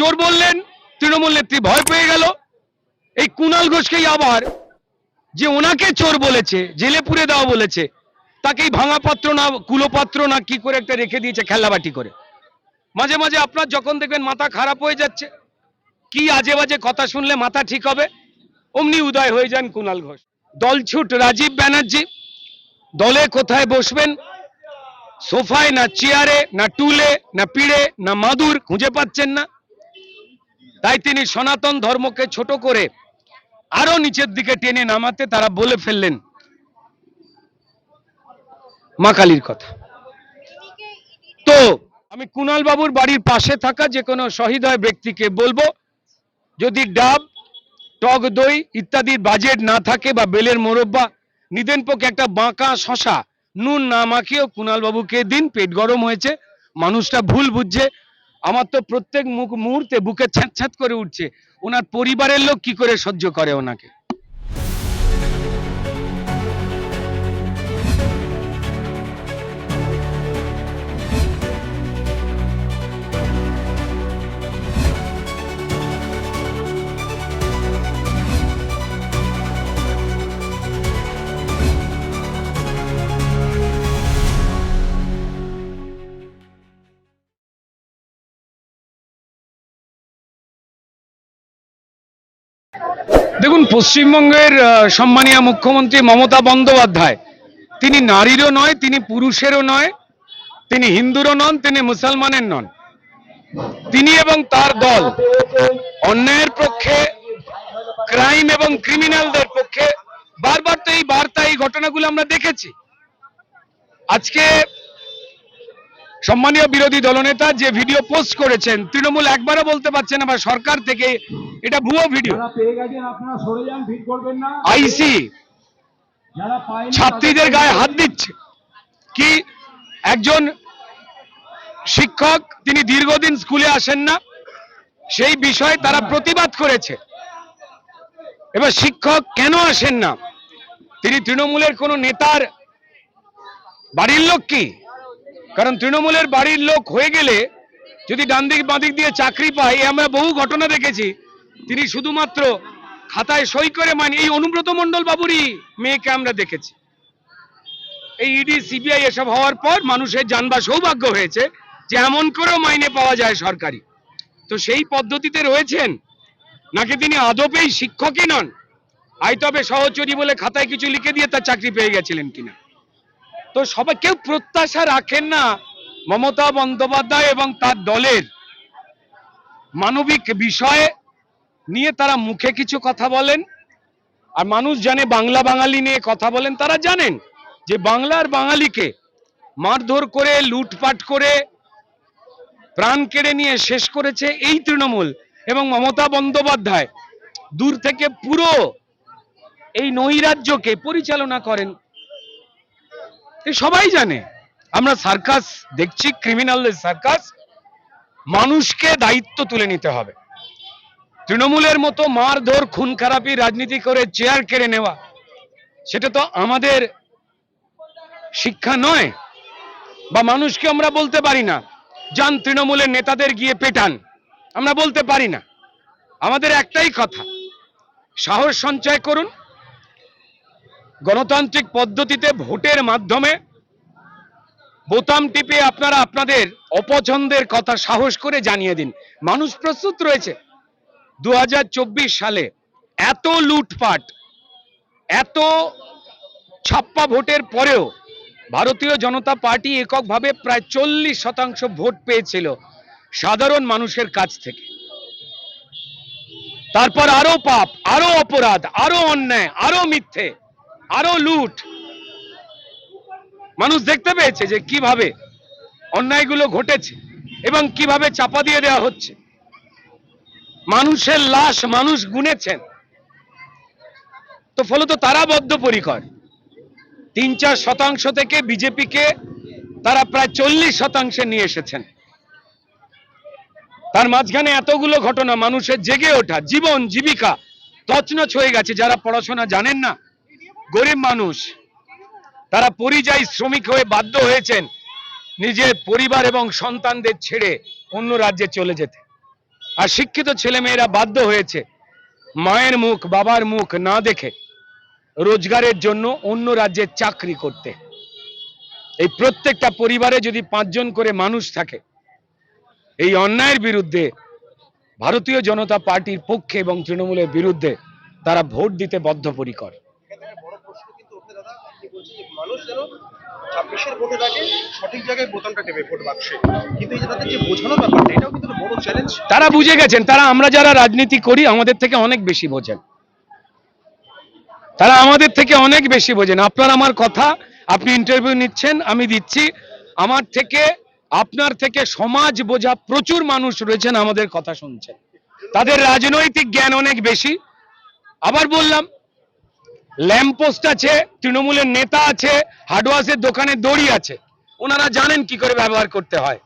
চোর বললেন, তৃণমূল নেত্রী ভয় পেয়ে গেল। এই কুণাল ঘোষকেই আবার যে ওনাকে চোর বলেছে, জেলে পুরে দেওয়া বলেছে তাকেই ভাঙা পাত্র না, কুলোপাত্র না কি করে একটা রেখে দিয়েছে খেলাবাটি করে। মাঝে মাঝে আপনার যখন দেখবেন মাথা খারাপ হয়ে যাচ্ছে, কি আজে বাজে কথা শুনলে মাথা ঠিক হবে? অমনি উদয় হয়ে যান কুণাল ঘোষ। দলছুট রাজীব ব্যানার্জি, দলে কোথায় বসবেন? সোফায় না চেয়ারে, না টুলে, না পিড়ে, না মাদুর খুঁজে পাচ্ছেন না। তাই তিনি সনাতন ধর্মকে ছোট করে আরও নিচের দিকে টেনে নামাতে তারা বলে ফেললেন। মা কালীর কথা। তো আমি কুণাল বাবুর বাড়ির পাশে থাকা যে কোনো সহৃদয় ব্যক্তিকে বলব, যদি ডাব, টক দই ইত্যাদির বাজেট না থাকে বা বেলের মোরব্বা, নিদেন পক্ষে একটা বাঁকা শশা, নুন না মাখিয়েও কুণাল বাবুকে দিন পেট গরম হয়েছে, মানুষটা ভুল বুঝছে আমার তো প্রত্যেক মুখ মুহূর্তে বুকে ছ্যাঁত ছ্যাঁত করে উঠছে। ওনার পরিবারের লোক কি করে সহ্য করে ওনাকে? দেখুন, পশ্চিমবঙ্গের সম্মানীয় মুখ্যমন্ত্রী মমতা বন্দ্যোপাধ্যায়, তিনি নারীরও নয়, তিনি পুরুষেরও নয়, তিনি হিন্দুরও নন, তিনি মুসলমানের নন। তিনি এবং তার দল অন্যায়ের পক্ষে, ক্রাইম এবং ক্রিমিনালদের পক্ষে, বারবার তো এই বার্তা, এই ঘটনাগুলো আমরা দেখেছি। আজকে সম্মানীয় বিরোধী দলনেতা যে ভিডিও পোস্ট করেছেন তৃণমূল একবারও বলতে পারছে না বা সরকার থেকে এটা ভুয়ো ভিডিও। আইসি। ছাত্রীদের গায়ে হাত দিচ্ছে। কি একজন শিক্ষক তিনি দীর্ঘদিন স্কুলে আসেন না সেই বিষয়ে তারা প্রতিবাদ করেছে। এবার শিক্ষক কেন আসেন না? তিনি তৃণমূলের কোনো নেতার বাড়ির লোক কি? কারণ তৃণমূলের বাড়ির লোক হয়ে গেলে যদি ডান দিক বাঁদিক দিয়ে চাকরি পায় আমরা বহু ঘটনা দেখেছি। তিনি শুধুমাত্র খাতায় সই করে মানে এই অনুব্রত মণ্ডল বাবুরই মেয়েকে আমরা দেখেছি। এই ইডি, সিবিআই এসব হওয়ার পর মানুষের জানবার সৌভাগ্য হয়েছে যে এমন করেও মাইনে পাওয়া যায় সরকারি। তো সেই পদ্ধতিতে রয়েছেন, নাকি তিনি আদপেই শিক্ষকই নন? আইতবে সহচরী বলে খাতায় কিছু লিখে দিয়ে তার চাকরি পেয়ে গেছিলেন কিনা? তো সবাই কেউ প্রত্যাশা রাখেন না, মমতা বন্দ্যোপাধ্যায় এবং তার দলের। মানবিক বিষয়ে নিয়ে তারা মুখে কিছু কথা বলেন। আর মানুষ জানে, বাংলা বাঙালি নিয়ে কথা বলেন, তারা জানেন যে বাংলার বাঙালিকে মারধর করে, লুটপাট করে, প্রাণ কেড়ে নিয়ে শেষ করেছে এই তৃণমূল এবং মমতা বন্দ্যোপাধ্যায়। দূর থেকে পুরো এই নৈরাজ্যকে পরিচালনা করেন সবাই জানে। আমরা সার্কাস দেখছি ক্রিমিনালদের সার্কাস। মানুষকে দায়িত্ব তুলে নিতে হবে। তৃণমূলের মতো মারধর, খুন খারাপি, রাজনীতি করে চেয়ার কেড়ে নেওয়া, সেটা তো আমাদের শিক্ষা নয় বা মানুষকে আমরা বলতে পারি না, যান তৃণমূলের নেতাদের গিয়ে পেটান। আমরা বলতে পারি না। আমাদের একটাই কথা, সাহস সঞ্চয় করুন গণতান্ত্রিক পদ্ধতিতে ভোটের মাধ্যমে বোতাম টিপে আপনারা আপনাদের অপছন্দের কথা সাহস করে জানিয়ে দিন। মানুষ প্রস্তুত রয়েছে। দু হাজার চব্বিশ সালে এত লুটপাট, এত ছাপ্পা ভোটের পরেও ভারতীয় জনতা পার্টি এককভাবে প্রায় চল্লিশ শতাংশ ভোট পেয়েছিল সাধারণ মানুষের কাছ থেকে। তারপর আরও পাপ আরও অপরাধ আরও অন্যায় আরও মিথ্যে। আরও লুট। মানুষ দেখতে পেয়েছে যে কীভাবে অন্যায়গুলো ঘটেছে এবং কীভাবে চাপা দিয়ে দেওয়া হচ্ছে। মানুষের লাশ মানুষ গুনেছেন। তো ফলত তারা বদ্ধপরিকর। তিন চার শতাংশ থেকে বিজেপিকে তারা প্রায় চল্লিশ শতাংশে নিয়ে এসেছেন। তার মাঝখানে এতগুলো ঘটনা মানুষের জেগে ওঠা, জীবন, জীবিকা তছনছ হয়ে গেছে। যারা পড়াশোনা জানেন না গরিব মানুষ, তারা পরিযায়ী শ্রমিক হয়ে বাধ্য হয়েছেন নিজের পরিবার এবং সন্তানদের ছেড়ে অন্য রাজ্যে চলে যেতে। আর শিক্ষিত ছেলেমেয়েরা বাধ্য হয়েছে মায়ের মুখ, বাবার মুখ না দেখে রোজগারের জন্য অন্য রাজ্যে চাকরি করতে। এই প্রত্যেকটা পরিবারে যদি পাঁচজন করে মানুষ থাকে, এই অন্যায়ের বিরুদ্ধে ভারতীয় জনতা পার্টির পক্ষে এবং তৃণমূলের বিরুদ্ধে তারা ভোট দিতে বদ্ধপরিকর এখানে বড় প্রশ্ন কিন্তু ওঠে দাদা আপনি বলছেন যে মানুষ যেন ছাব্বিশের ভোটে থাকে সঠিক জায়গায় বোতামটা টেপে ভোট বাক্সে। কিন্তু এই তাদের যে বোঝানো ব্যাপারটা, এটাও কিন্তু বড় চ্যালেঞ্জ তারা বুঝে গেছেন, তারা আমরা যারা রাজনীতি করি, আমাদের থেকে অনেক বেশি বোঝেন। তারা আমাদের থেকে অনেক বেশি বোঝেন। আপনার আমার কথা, আপনি ইন্টারভিউ নিচ্ছেন, আমি দিচ্ছি। আমার থেকে, আপনার থেকে সমাজ বোঝা প্রচুর মানুষ রয়েছেন, আমাদের কথা শুনছেন। তাদের রাজনৈতিক জ্ঞান অনেক বেশি। আবার বললাম ল্যাম্পপোস্ট আছে, তৃণমূলের নেতা আছে হার্ডওয়ার্সের দোকানে দড়ি আছে। ওনারা জানেন কি করে ব্যবহার করতে হয়।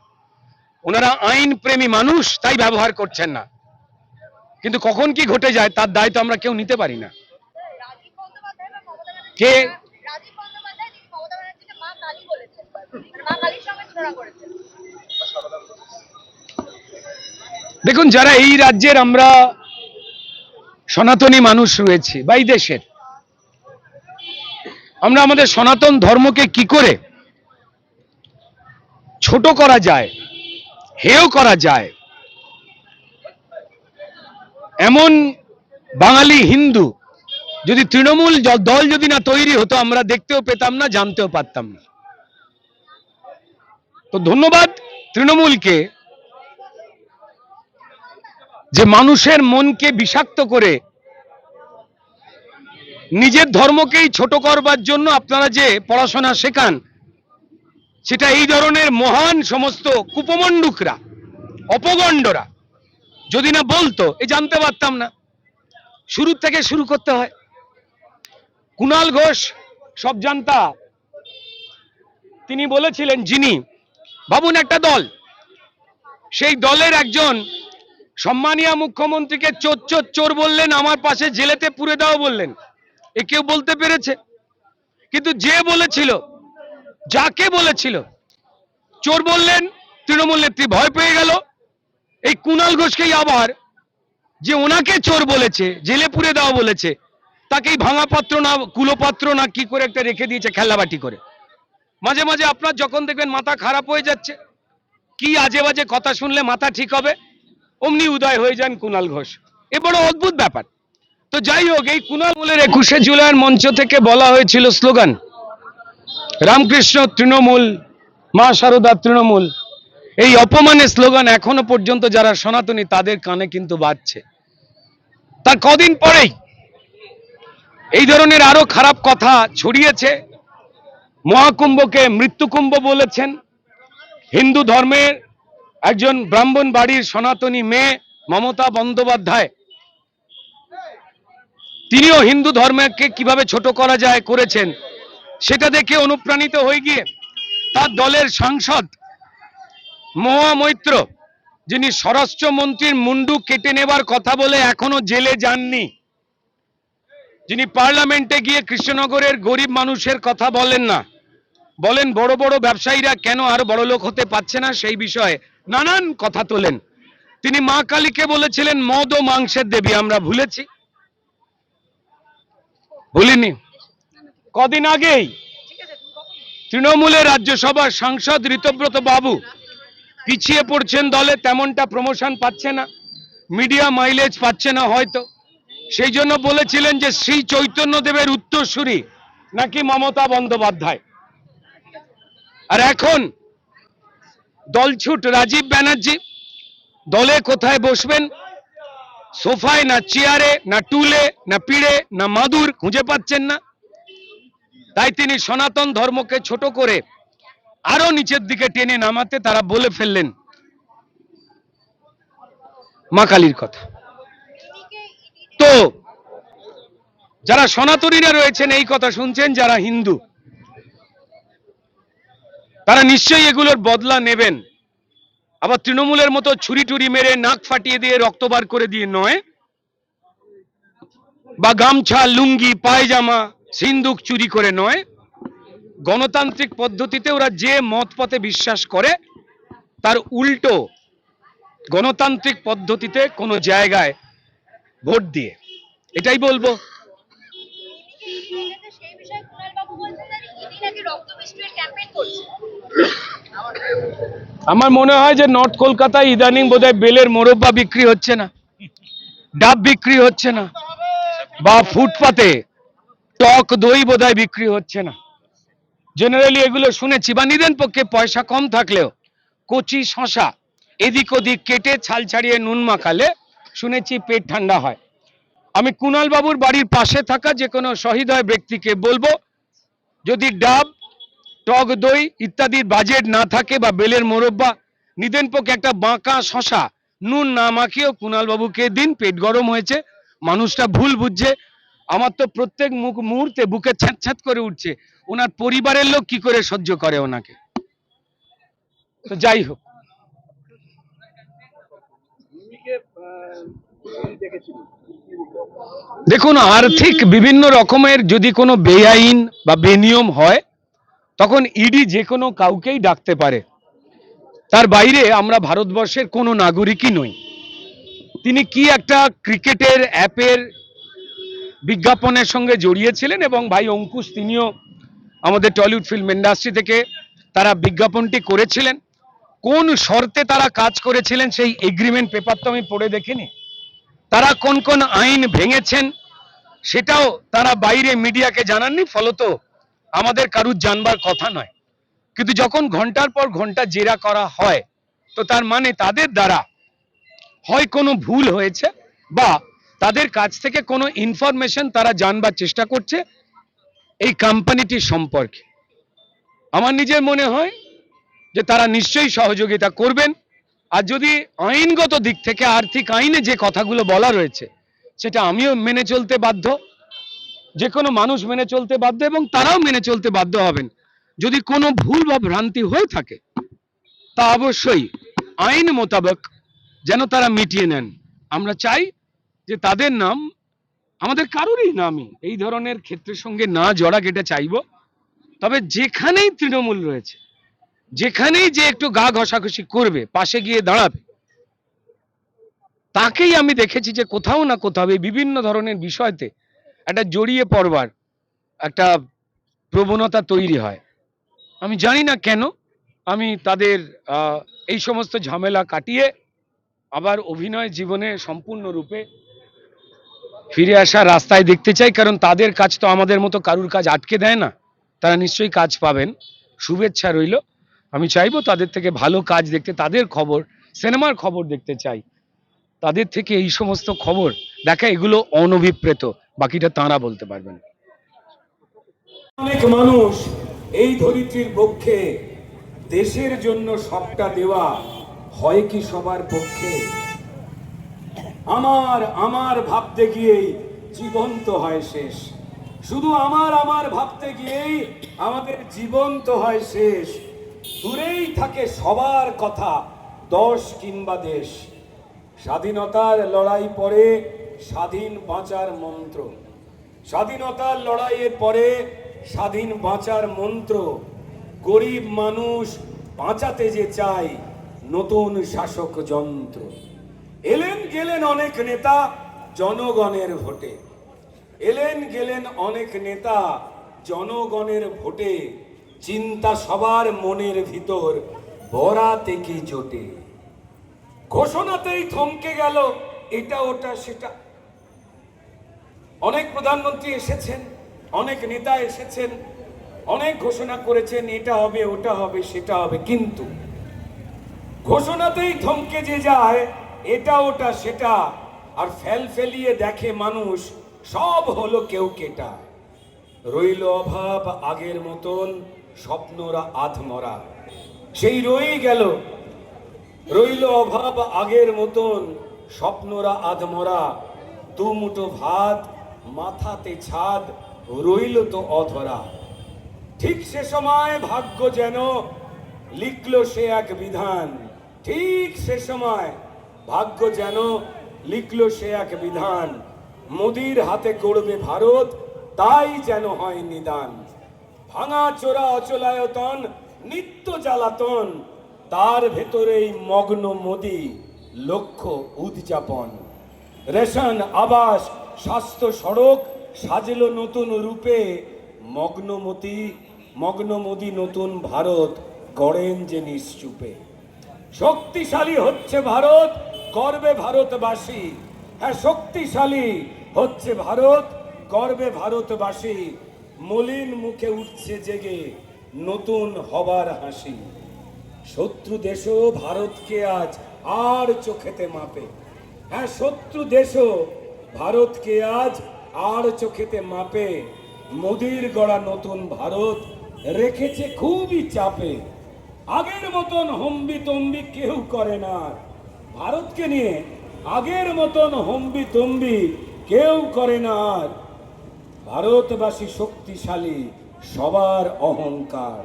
ওনারা আইন প্রেমী মানুষ, তাই ব্যবহার করছেন না। কিন্তু কখন কি ঘটে যায়, তার দায় তো আমরা কেউ নিতে পারি না। কে? দেখুন, যারা এই রাজ্যের আমরা সনাতনী মানুষ রয়েছি, বা এই দেশের আমরা আমাদের সনাতন ধর্মকে কি করে ছোট করা যায়, হেয় করা যায়? এমন বাঙালি হিন্দু, যদি তৃণমূল দল যদি না তৈরি হতো, আমরা দেখতেও পেতাম না, জানতেও পারতাম না। তো ধন্যবাদ তৃণমূলকে যে মানুষের মনকে বিষাক্ত করে নিজের ধর্মকেই ছোট করবার জন্য আপনারা যে পড়াশোনা শেখান, সেটা এই ধরনের মহান সমস্ত কুপমণ্ডুকরা, অপগণ্ডরা, যদি না বলতো, এ জানতে পারতাম না। শুরু থেকে শুরু করতে হয়। কুণাল ঘোষ, সব জানতা। তিনি বলেছিলেন, যিনি ভাবুন একটা দল? সেই দলের একজন সম্মানীয় মুখ্যমন্ত্রীকে চোর চোর চোর বললেন, আমার পাশে জেলেতে পুরে দাও বললেন। এ কেউ বলতে পেরেছে? কিন্তু যে বলেছিল, যাকে বলেছিল, চোর বললেন, তৃণমূল নেত্রী ভয় পেয়ে গেল। এই কুণাল ঘোষকেই আবার যে ওনাকে চোর বলেছে জেলে পুরে দেওয়া বলেছে তাকেই ভাঙা পাত্র না, কুলোপাত্র না কি করে একটা রেখে দিয়েছে খেলাবাটি করে। মাঝে মাঝে আপনার যখন দেখবেন মাথা খারাপ হয়ে যাচ্ছে, কি আজে বাজে কথা শুনলে মাথা ঠিক হবে? অমনি উদয় হয়ে যান কুণাল ঘোষ। এ বড় অদ্ভুত ব্যাপার। তো যাই হোক, এই কুণামূলের একুশে জুলাইয়ের মঞ্চ থেকে বলা হয়েছিল স্লোগান, রামকৃষ্ণ তৃণমূল, মা শারদা তৃণমূল। এই অপমানের স্লোগান এখনও পর্যন্ত যারা সনাতনী, তাদের কানে কিন্তু বাজছে। তার কদিন পরেই এই ধরনের আরও খারাপ কথা ছড়িয়েছে। মহাকুম্ভকে মৃত্যুকুম্ভ বলেছেন। হিন্দু ধর্মের একজন ব্রাহ্মণ বাড়ির সনাতনী মেয়ে মমতা বন্দ্যোপাধ্যায় তিনিও হিন্দু ধর্মকে কীভাবে ছোট করা যায় করেছেন, সেটা দেখে অনুপ্রাণিত হয়ে গিয়ে তার দলের সাংসদ মহা মৈত্র যিনি স্বরাষ্ট্রমন্ত্রীর মুন্ডু কেটে নেবার কথা বলে এখনও জেলে যাননি, যিনি পার্লামেন্টে গিয়ে কৃষ্ণনগরের গরিব মানুষের কথা বলেন না, বলেন বড় বড় ব্যবসায়ীরা কেন আর বড় লোক হতে পারছে না সেই বিষয়ে নানান কথা তোলেন। তিনি মা কালীকে বলেছিলেন, মদ ও মাংসের দেবী, আমরা ভুলেছি। ভুলিনি। কদিন আগেই তৃণমূলের রাজ্যসভার সাংসদ ঋতব্রত বাবু পিছিয়ে পড়ছেন দলে, তেমনটা প্রমোশন পাচ্ছে না মিডিয়া মাইলেজ পাচ্ছে না হয়তো। সেই জন্য বলেছিলেন যে শ্রী চৈতন্য দেবের উত্তরসূরি নাকি মমতা বন্দ্যোপাধ্যায়। আর এখন দলছুট রাজীব ব্যানার্জি, দলে কোথায় বসবেন? সোফায় না চেয়ারে, না টুলে, না পিড়ে, না মাদুর, খুঁজে পাচ্ছেন না। তাই তিনি সনাতন ধর্মকে ছোট করে আরও নিচের দিকে টেনে নামাতে তারা বলে ফেললেন মা কালীর কথা। তো, যারা সনাতনীরা রয়েছেন, এই কথা শুনছেন, যারা হিন্দু, তারা নিশ্চয়ই এগুলোর বদলা নেবেন। আবার তৃণমূলের মতো ছুরি টুরি মেরে নাক ফাটিয়ে দিয়ে রক্ত বার করে দিয়ে নয়? বা গামছা, লুঙ্গি, পায়জামা, সিন্দুক চুরি করে নয়? গণতান্ত্রিক পদ্ধতিতে ওরা যে মত পথে বিশ্বাস করে, তার উল্টো গণতান্ত্রিক পদ্ধতিতে কোনো জায়গায় ভোট দিয়ে। এটাই বলব। আমার মনে হয় যে নর্থ কলকাতায় ইদানিং বোধহয় বেলের মোরব্বা বিক্রি হচ্ছে না, ডাব বিক্রি হচ্ছে না, বা ফুটপাতে টক দই বোধহয় বিক্রি হচ্ছে না। জেনারেলি এগুলো শুনেছি, বা নিদেন পক্ষে পয়সা কম থাকলেও কচি শশা এদিক ওদিক কেটে ছাল ছাড়িয়ে নুন মাখালে শুনেছি পেট ঠান্ডা হয়। আমি কুণাল বাবুর বাড়ির পাশে থাকা যে কোনো সহৃদয় ব্যক্তিকে বলব, যদি ডাব, টক দই ইত্যাদির বাজেট না থাকে বা বেলের মোরব্বা, নিদেন পক্ষে একটা বাঁকা শশা, নুন না মাখিয়েও কুণাল বাবুকে দিন পেট গরম হয়েছে, মানুষটা ভুল বুঝছে, আমার তো প্রত্যেক মুখ মুহূর্তে বুকে ছ্যাঁত ছ্যাঁত করে উঠছে, ওনার পরিবারের লোক কি করে সহ্য করে ওনাকে? তো যাই হোক। দেখুন, আর্থিক বিভিন্ন রকমের যদি কোনো বেআইন বা বেনিয়ম হয়, তখন ইডি যে কোনো কাউকেই ডাকতে পারে। তার বাইরে আমরা ভারতবর্ষের কোনো নাগরিকই নই। তিনি কি একটা ক্রিকেটের অ্যাপের বিজ্ঞাপনের সঙ্গে জড়িয়েছিলেন এবং ভাই অঙ্কুশ, তিনিও আমাদের টলিউড ফিল্ম ইন্ডাস্ট্রি থেকে তারা বিজ্ঞাপনটি করেছিলেন। কোন শর্তে তারা কাজ করেছিলেন সেই এগ্রিমেন্ট পেপার তো আমি পড়ে দেখিনি। তারা কোন কোন আইন ভেঙেছেন সেটাও তারা বাইরে মিডিয়াকে জানাননি, ফলত আমাদের কারুর জানবার কথা নয়। কিন্তু যখন ঘণ্টার পর ঘণ্টা জেরা করা হয়, তো তার মানে তাদের দ্বারা হয় কোনো ভুল হয়েছে বা তাদের কাছ থেকে কোনো ইনফরমেশন তারা জানবার চেষ্টা করছে এই কোম্পানিটির সম্পর্কে। আমার নিজের মনে হয় যে তারা নিশ্চয়ই সহযোগিতা করবেন। আর যদি আইনগত দিক থেকে আর্থিক আইনে যে কথাগুলো বলা রয়েছে, সেটা আমিও মেনে চলতে বাধ্য। যে কোনো মানুষ মেনে চলতে বাধ্য এবং তারাও মেনে চলতে বাধ্য হবেন। যদি কোনো ভুল বা ভ্রান্তি হয়ে থাকে, তা অবশ্যই আইন মোতাবেক যেন তারা মিটিয়ে নেন। আমরা চাই যে তাদের নাম, আমাদের কারোরই নামই এই ধরনের ক্ষেত্রের সঙ্গে না জড়াক, এটা চাইব। তবে যেখানেই তৃণমূল রয়েছে যেখানেই যে একটু গা ঘষাঘষি করবে, পাশে গিয়ে দাঁড়াবে, তাকেই আমি দেখেছি যে কোথাও না কোথাও এই বিভিন্ন ধরনের বিষয়তে একটা জড়িয়ে পড়বার একটা প্রবণতা তৈরি হয়। আমি জানি না কেন আমি তাদের এই সমস্ত ঝামেলা কাটিয়ে আবার অভিনয় জীবনে সম্পূর্ণরূপে ফিরে আসার রাস্তায় দেখতে চাই, কারণ তাদের কাজ তো আমাদের মতো কারুর কাজ আটকে দেয় না। তারা নিশ্চয়ই কাজ পাবেন। শুভেচ্ছা রইল। আমি চাইব তাদের থেকে ভালো কাজ দেখতে, তাদের খবর, সিনেমার খবর দেখতে চাই। তাদের থেকে এই সমস্ত খবর দেখা, এগুলো অনভিপ্রেত, বাকিটা তাঁরা বলতে পারবেন। অনেক মানুষ এই ধরিত্রীর পক্ষে দেশের জন্য সবটা দেওয়া হয় কি সবার পক্ষে? আমার আমার ভাবতে গিয়েই জীবন্ত হয় শেষ। শুধু আমার আমার ভাবতে গিয়েই আমাদের জীবন্ত হয় শেষ। দূরেই থাকে সবার কথা, দশ কিংবা দেশ। স্বাধীনতার লড়াই পরে স্বাধীন বাঁচার মন্ত্র। স্বাধীনতার লড়াইয়ের পরে স্বাধীন বাঁচার মন্ত্র। গরিব মানুষ বাঁচাতে যে চায় নতুন শাসক যন্ত্র। এলেন গেলেন অনেক নেতা জনগণের ভোটে। এলেন গেলেন অনেক নেতা জনগণের ভোটে। চিন্তা সবার মনের ভিতর বরা থেকে জোটে? ঘোষণাতেই থমকে গেল, এটা, ওটা, সেটা। অনেক প্রধানমন্ত্রী এসেছেন, অনেক নেতা এসেছেন, অনেক ঘোষণা করেছেন, এটা হবে, ওটা হবে, সেটা হবে, কিন্তু ঘোষণাতেই থমকে যে যায়, এটা, ওটা, সেটা, আর ফেল ফেলিয়ে দেখে মানুষ, সব হলো কেউ কেটা। রইল অভাব আগের মতন স্বপ্নরা আধমরা। সেই রই গেল, রইল অভাব আগের মতন, স্বপ্নরা আধমরা। দু মুঠো ভাত, মাথাতে ছাদ, রইল তো অধরা। ঠিক সে সময় ভাগ্য যেন লিখলো সে এক বিধান। ঠিক সে সময় ভাগ্য যেন লিখলো সে এক বিধান। মোদির হাতে গড়বে ভারত, তাই যেন হয় নিদান। ভাঙা চোরা অচলায়তন নিত্য জ্বালাতন, তার ভেতরেই মগ্ন মোদি লক্ষ্য উদযাপন। রেশন, আবাস, স্বাস্থ্য সড়ক সাজলো নতুন রূপে। মগ্নমতি মগ্নমতি নতুন ভারত গড়েন যে নিশ্চুপে। শক্তিশালী হচ্ছে ভারত, গর্বে ভারতবাসী। হ্যাঁ শক্তিশালী হচ্ছে ভারত, গর্বে ভারতবাসী। মলিন মুখে উঠছে জেগে নতুন হবার হাসি। শত্রু দেশও ভারতকে আজ আর চোখেতে মাপে। হ্যাঁ শত্রু দেশও ভারতকে আজ আর চোখেতে মাপে। মোদির গড়া নতুন ভারত রেখেছে খুবই চাপে। আগের মতন হম্বি তম্বি কেউ করে না। ভারতকে নিয়ে আগের মতন হম্বি তম্বি কেউ করে না আর। ভারতবাসী শক্তিশালী, সবার অহংকার।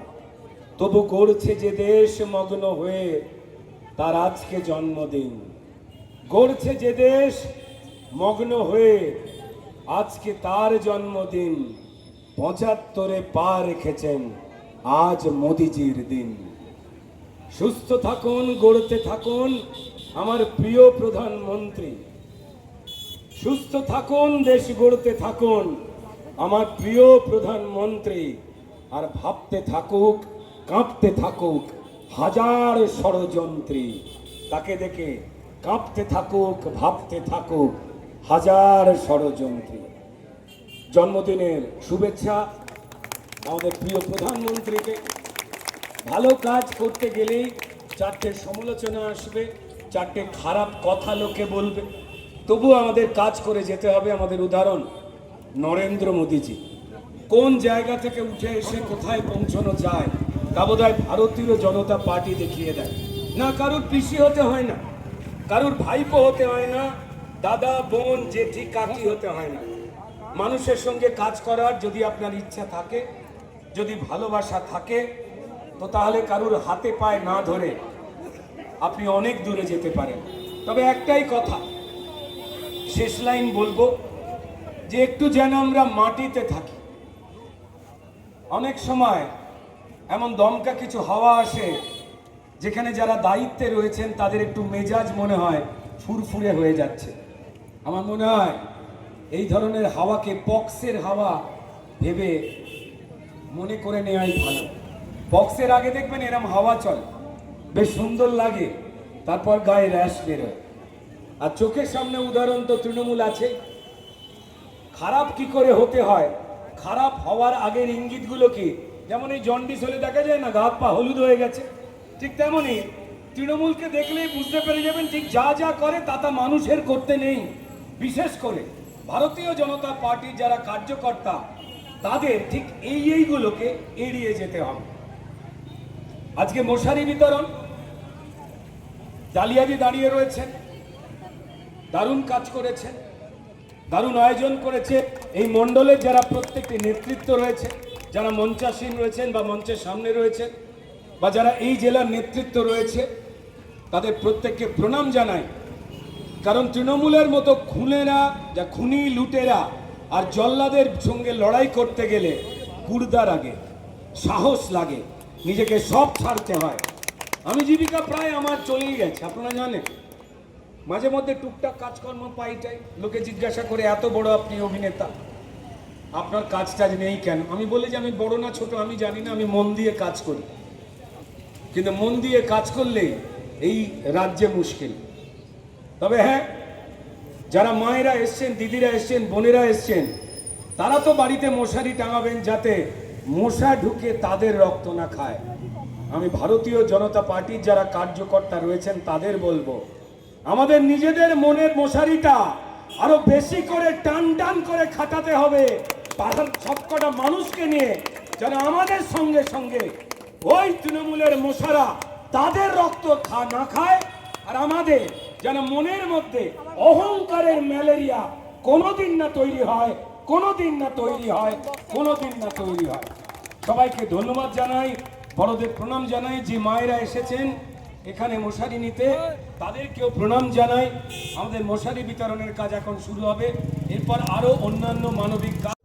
তবু গড়ছে যে দেশ মগ্ন হয়ে তার আজকে জন্মদিন। গড়ছে যে দেশ মগ্ন হয়ে আজকে তার জন্মদিন। পঁচাত্তরে পা রেখেছেন আজ মোদিজির দিন। সুস্থ থাকুন, গড়তে থাকুন আমার প্রিয় প্রধানমন্ত্রী। সুস্থ থাকুন, দেশ গড়তে থাকুন। আমার প্রিয় প্রধানমন্ত্রী, আর ভাবতে থাকুক, কাঁপতে থাকুক, হাজার ষড়যন্ত্রী, তাকে দেখে কাঁপতে থাকুক, ভাবতে থাকুক, হাজার ষড়যন্ত্রী। জন্মদিনের শুভেচ্ছা আমাদের প্রিয় প্রধানমন্ত্রীকে। ভালো কাজ করতে গেলেই চারটে সমালোচনা আসবে, চারটে খারাপ কথা লোকে বলবে। তবু আমাদের কাজ করে যেতে হবে, আমাদের উদাহরণ। নরেন্দ্র মোদীজি, কোন জায়গা থেকে উঠে এসে কোথায় পৌঁছানো যায়, তা বোধহয় ভারতীয় জনতা পার্টি দেখিয়ে দেয়। না, কারুর পিসি হতে হয় না, কারুর ভাইপো হতে হয় না, দাদা, বোন, জেঠি, কাকি হতে হয় না। মানুষের সঙ্গে কাজ করার যদি আপনার ইচ্ছা থাকে, যদি ভালোবাসা থাকে, তো তাহলে কারুর হাতে পায়ে না ধরে আপনি অনেক দূরে যেতে পারেন। তবে একটাই কথা, শেষ লাইন বলব যে একটু যেন আমরা মাটিতে থাকি। অনেক সময় এমন দমকা কিছু হাওয়া আসে, যেখানে যারা দায়িত্বে রয়েছেন তাদের একটু মেজাজ মনে হয় ফুরফুরে হয়ে যাচ্ছে। আমার মনে হয় এই ধরনের হাওয়াকে পক্সের হাওয়া ভেবে মনে করে নেওয়াই ভালো। বক্সের আগে দেখবেন এরম হাওয়া চলে, বেশ সুন্দর লাগে, তারপর গায়ে র্যাশ বেরোয়। আর চোখের সামনে উদাহরণ তো তৃণমূল আছে খারাপ কি করে হতে হয়? খারাপ হওয়ার আগের ইঙ্গিতগুলো কি? যেমন এই জন্ডিস হলে দেখা যায় না, গা পা হলুদ হয়ে গেছে। ঠিক তেমনই তৃণমূলকে দেখলেই বুঝতে পেরে যাবেন ঠিক যা যা করে তা তা মানুষের করতে নেই। বিশেষ করে ভারতীয় জনতা পার্টির যারা কার্যকর্তা, তাদের ঠিক এই এইগুলোকে এড়িয়ে যেতে হবে। আজকে মশারি বিতরণ জালিয়াজি দাঁড়িয়ে রয়েছেন দারুণ কাজ করেছেন। দারুণ আয়োজন করেছে। এই মণ্ডলের যারা প্রত্যেকটি নেতৃত্ব রয়েছে, যারা মঞ্চাসীন রয়েছেন বা মঞ্চের সামনে রয়েছেন, বা যারা এই জেলার নেতৃত্ব রয়েছে, তাদের প্রত্যেককে প্রণাম জানাই। কারণ তৃণমূলের মতো খুনেরা যা খুনি লুটেরা আর জল্লাদের সঙ্গে লড়াই করতে গেলে কুর্দার আগে, সাহস লাগে, নিজেকে সব ছাড়তে হয়। আমি জীবিকা প্রায় আমার চলেই গেছে, আপনারা জানেন। মাঝে মধ্যে টুকটাক কাজকর্ম পাইটাই লোকে জিজ্ঞাসা করে, এত বড় আপনি অভিনেতা? আপনার কাজ টাজ নেই কেন? আমি বলি যে, আমি বড় না ছোট, আমি জানি না, আমি মন দিয়ে কাজ করি। কিন্তু মন দিয়ে কাজ করলে এই রাজ্যে মুশকিল। তবে হ্যাঁ যারা মায়েরা এসছেন, দিদিরা এসছেন, বোনেরা এসছেন, তারা তো বাড়িতে মশারি টাঙাবেন যাতে মশা ঢুকে তাদের রক্ত না খায়। আমি ভারতীয় জনতা পার্টির যারা কার্যকর্তা রয়েছেন, তাদের বলব আমাদের নিজেদের মনের মশারিটা আরও বেশি করে টান টান করে খাটাতে হবে। পাড়ার সবকটা মানুষকে নিয়ে যারা আমাদের সঙ্গে সঙ্গে ওই তৃণমূলের মশারা তাদের রক্ত খা না খায় আর আমাদের যেন মনের মধ্যে অহংকারের ম্যালেরিয়া কোনোদিন না তৈরি হয়, কোনোদিন না তৈরি হয়, কোনোদিন না তৈরি হয়। সবাইকে ধন্যবাদ জানাই, বড়দের প্রণাম জানাই, যে মায়েরা এসেছেন এখানে মশারি নিতে তাদেরকেও প্রণাম জানাই। আমাদের মশারি বিতরণের কাজ এখন শুরু হবে। এরপর আরও অন্যান্য মানবিক কাজ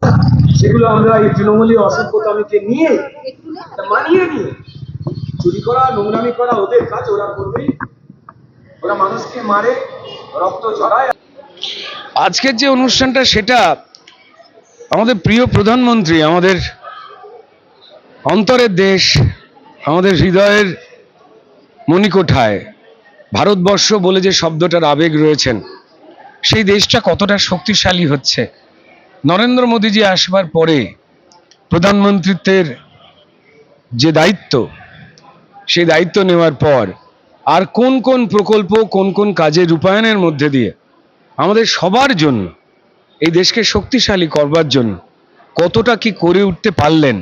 সেগুলো আমরা এই তৃণমূলী অসভ্যতামিকে নিয়ে মানিয়ে নিয়ে চুরি করা নোংরামি করা ওদের কাজ ওরা করবেই। ওরা মানুষকে মারে রক্ত ঝরায়। আজকের যে অনুষ্ঠানটা সেটা আমাদের প্রিয় প্রধানমন্ত্রী আমাদের অন্তরের দেশ আমাদের হৃদয়ের মণিকোঠায়। ভারতবর্ষ বলে যে শব্দটার আবেগ রয়েছেন, সেই দেশটা কতটা শক্তিশালী হচ্ছে? নরেন্দ্র মোদীজি আসবার পরে প্রধানমন্ত্রিত্বের যে দায়িত্ব, সেই দায়িত্ব নেওয়ার পর আর কোন কোন প্রকল্প, কোন কোন কাজে রূপায়ণের মধ্যে দিয়ে আমাদের সবার জন্য, এই দেশকে শক্তিশালী করবার জন্য কতটা কি করে উঠতে পারলেন,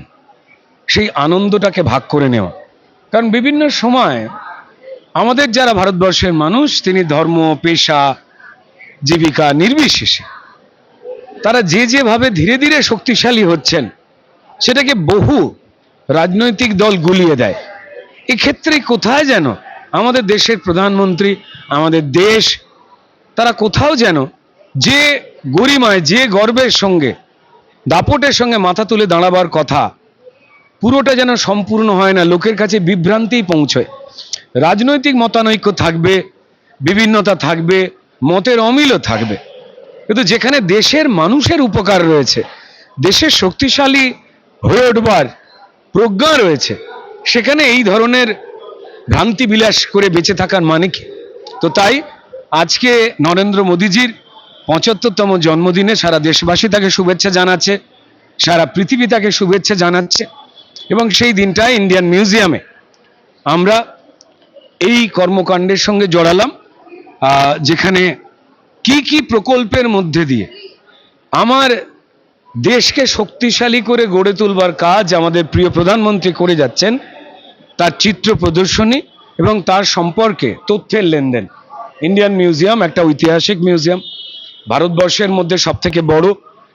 সেই আনন্দটাকে ভাগ করে নেওয়া। কারণ বিভিন্ন সময় আমাদের যারা ভারতবর্ষের মানুষ, তিনি ধর্ম, পেশা, জীবিকা নির্বিশেষে তারা যে যেভাবে ধীরে ধীরে শক্তিশালী হচ্ছেন, সেটাকে বহু রাজনৈতিক দল গুলিয়ে দেয়। এক্ষেত্রে কোথায় যেন আমাদের দেশের প্রধানমন্ত্রী, আমাদের দেশ, তারা কোথাও যেন যে গরিমায়, যে গর্বের সঙ্গে, দাপটের সঙ্গে মাথা তুলে দাঁড়াবার কথা, পুরোটা যেন সম্পূর্ণ হয় না, লোকের কাছে বিভ্রান্তিই পৌঁছয়। রাজনৈতিক মতানৈক্য থাকবে, বিভিন্নতা থাকবে, মতের অমিলও থাকবে। কিন্তু যেখানে দেশের মানুষের উপকার রয়েছে, দেশের শক্তিশালী হয়ে উঠবার প্রজ্ঞা রয়েছে, সেখানে এই ধরনের ভ্রান্তি বিলাস করে বেঁচে থাকার মানে কি? তো তাই আজকে নরেন্দ্র মোদীজির পঁচাত্তরতম জন্মদিনে সারা দেশবাসী তাকে শুভেচ্ছা জানাচ্ছে, সারা পৃথিবী তাকে শুভেচ্ছা জানাচ্ছে এবং সেই দিনটা ইন্ডিয়ান মিউজিয়ামে আমরা এই কর্মকাণ্ডের সঙ্গে জড়ালাম যেখানে কি কি প্রকল্পের মধ্যে দিয়ে আমার দেশকে শক্তিশালী করে গড়ে তুলবার কাজ আমাদের প্রিয় প্রধানমন্ত্রী করে যাচ্ছেন, তার চিত্র প্রদর্শনী এবং তার সম্পর্কে তথ্যের লেনদেন। ইন্ডিয়ান মিউজিয়াম একটা ঐতিহাসিক মিউজিয়াম, ভারতবর্ষের মধ্যে সব থেকে বড়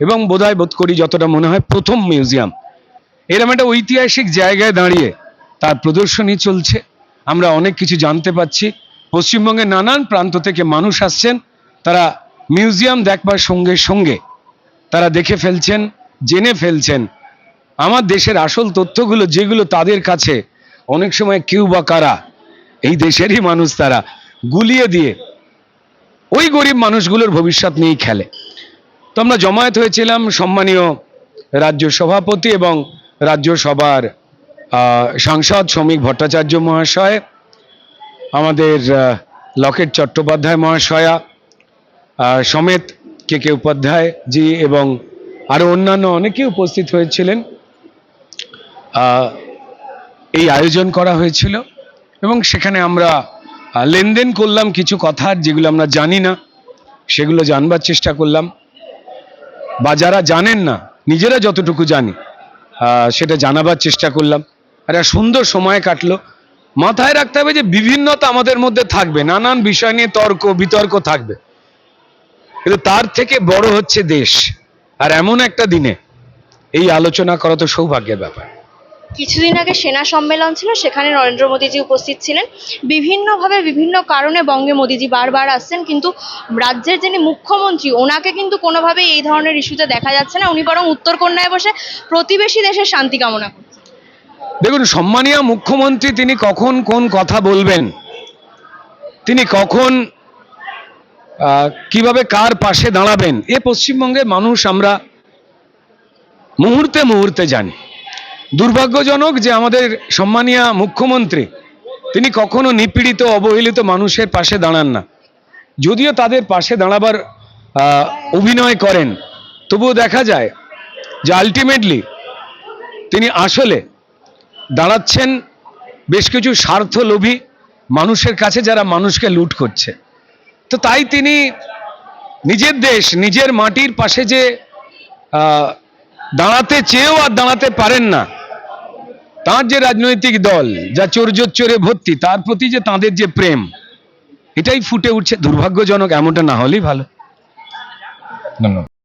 এবং বোধহয় বোধ করি যতটা মনে হয় প্রথম মিউজিয়াম। এরকম একটা ঐতিহাসিক জায়গায় দাঁড়িয়ে তার প্রদর্শনী চলছে। আমরা অনেক কিছু জানতে পাচ্ছি। পশ্চিমবঙ্গের নানান প্রান্ত থেকে মানুষ আসছেন। তারা মিউজিয়াম দেখবার সঙ্গে সঙ্গে তারা দেখে ফেলছেন, জেনে ফেলছেন। আমার দেশের আসল তথ্যগুলো যেগুলো তাদের কাছে, অনেক সময় কেউ বা কারা, এই দেশেরই মানুষ তারা, গুলিয়ে দিয়ে ওই গরিব মানুষগুলোর ভবিষ্যৎ নিয়েই খেলে। তো আমরা জমায়েত হয়েছিলাম সম্মানীয় রাজ্য সভাপতি এবং রাজ্যসভার সাংসদ শ্রমিক ভট্টাচার্য মহাশয়, আমাদের লকেট চট্টোপাধ্যায় মহাশয়া সমেত কে কে উপাধ্যায় জি এবং আরও অন্যান্য অনেকে উপস্থিত হয়েছিলেন। এই আয়োজন করা হয়েছিল এবং সেখানে আমরা লেনদেন করলাম কিছু কথা যেগুলো আমরা জানি না, সেগুলো জানবার চেষ্টা করলাম। বা যারা জানেন না, নিজেরা যতটুকু জানি সেটা জানাবার চেষ্টা করলাম। একটা সুন্দর সময় কাটলো। মাথায় রাখতে হবে যে বিভিন্নতা আমাদের মধ্যে থাকবে, নানান বিষয় নিয়ে তর্ক, বিতর্ক থাকবে। কিন্তু তার থেকে বড় হচ্ছে দেশ। আর এমন একটা দিনে এই আলোচনা করা তো সৌভাগ্যের ব্যাপার। কিছুদিন আগে সেনা সম্মেলন ছিল, সেখানে নরেন্দ্র মোদীজি উপস্থিত ছিলেন। বিভিন্নভাবে বিভিন্ন কারণে বঙ্গে মোদীজি বারবার আসছেন, কিন্তু রাজ্যের যিনি মুখ্যমন্ত্রী, ওনাকে কিন্তু কোনোভাবেই এই ধরনের ইস্যুতে দেখা যাচ্ছে না। উনি বরং উত্তরকন্যায় বসে প্রতিবেশী দেশের শান্তি কামনা করছেন দেখুন, সম্মানীয় মুখ্যমন্ত্রী, তিনি কখন কোন কথা বলবেন? তিনি কখন কীভাবে কার পাশে দাঁড়াবেন? এ পশ্চিমবঙ্গের মানুষ আমরা মুহূর্তে মুহূর্তে জানি। দুর্ভাগ্যজনক যে আমাদের সম্মানীয় মুখ্যমন্ত্রী, তিনি কখনো নিপীড়িত, অবহেলিত মানুষের পাশে দাঁড়ান না। যদিও তাদের পাশে দাঁড়াবার অভিনয় করেন, তবুও দেখা যায় যে আলটিমেটলি তিনি আসলে দাঁড়াচ্ছেন বেশ কিছু স্বার্থলোভী মানুষের কাছে যারা মানুষকে লুট করছে। তো তাই তিনি নিজের দেশ, নিজের মাটির পাশে যে দাঁড়াতে চেয়েও আর দাঁড়াতে পারেন না, তার যে রাজনৈতিক দল, যা চোরে ভর্তি, তার প্রতি যে তাদের যে প্রেম, এটাই ফুটে উঠছে। দুর্ভাগ্যজনক এমনটা না হলেই ভালো। ধন্যবাদ।